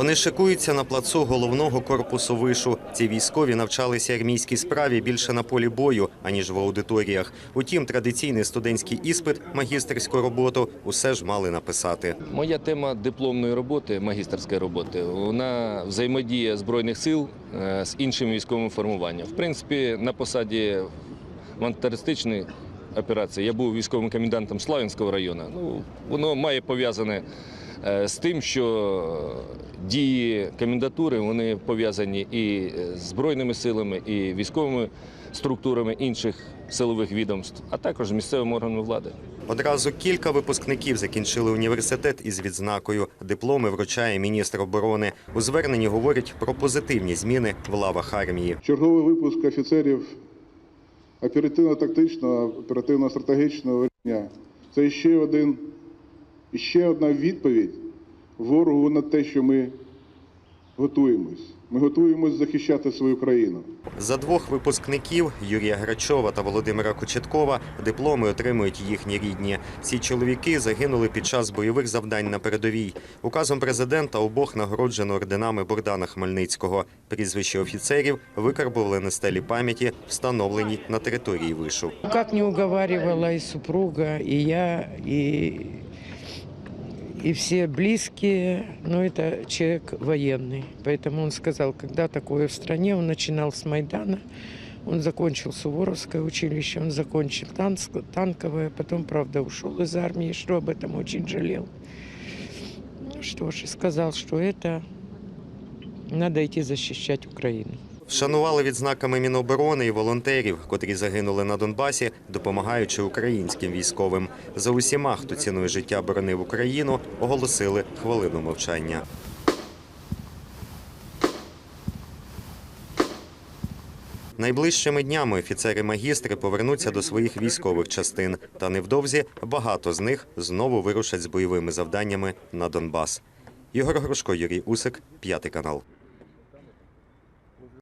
Вони шикуються на плацу головного корпусу вишу. Ці військові навчалися армійській справі більше на полі бою, аніж в аудиторіях. Утім, традиційний студентський іспит, магістерську роботу усе ж мали написати. Моя тема дипломної роботи, магістерської роботи, вона взаємодія збройних сил е, з іншим військовим формуванням. В принципі, на посаді в антитерористичній операції я був військовим комендантом Славянського району. Ну, воно має пов'язане з тим, що дії комендатури вони пов'язані і з збройними силами, і військовими структурами інших силових відомств, а також з місцевими органами влади. Одразу кілька випускників закінчили університет із відзнакою. Дипломи вручає міністр оборони. У зверненні говорять про позитивні зміни в лавах армії. Черговий випуск офіцерів оперативно-тактичного, оперативно-стратегічного рівня. Це ще один, ще одна відповідь ворогу на те, що ми готуємось. Ми готуємось захищати свою країну. За двох випускників Юрія Грачова та Володимира Кочеткова дипломи отримують їхні рідні. Ці чоловіки загинули під час бойових завдань на передовій. Указом президента обох нагороджено орденами Богдана Хмельницького. Прізвища офіцерів викарбували на стелі пам'яті, встановленій на території вишу. Как не уговаривала и супруга, и я, и, и все близкие, но это человек военный. Поэтому он сказал, когда такое в стране, он начинал с Майдана, он закончил Суворовское училище, он закончил Танск- танковое, потом, правда, ушел из армии, что об этом очень жалел. Ну что ж, сказал, что это надо идти защищать Украину. Вшанували відзнаками Міноборони і волонтерів, котрі загинули на Донбасі, допомагаючи українським військовим. За усіма, хто ціною життя боронив Україну, оголосили хвилину мовчання. Найближчими днями офіцери-магістри повернуться до своїх військових частин, та невдовзі багато з них знову вирушать з бойовими завданнями на Донбас. Ігор Грушко, Юрій Усик, п'ятий канал.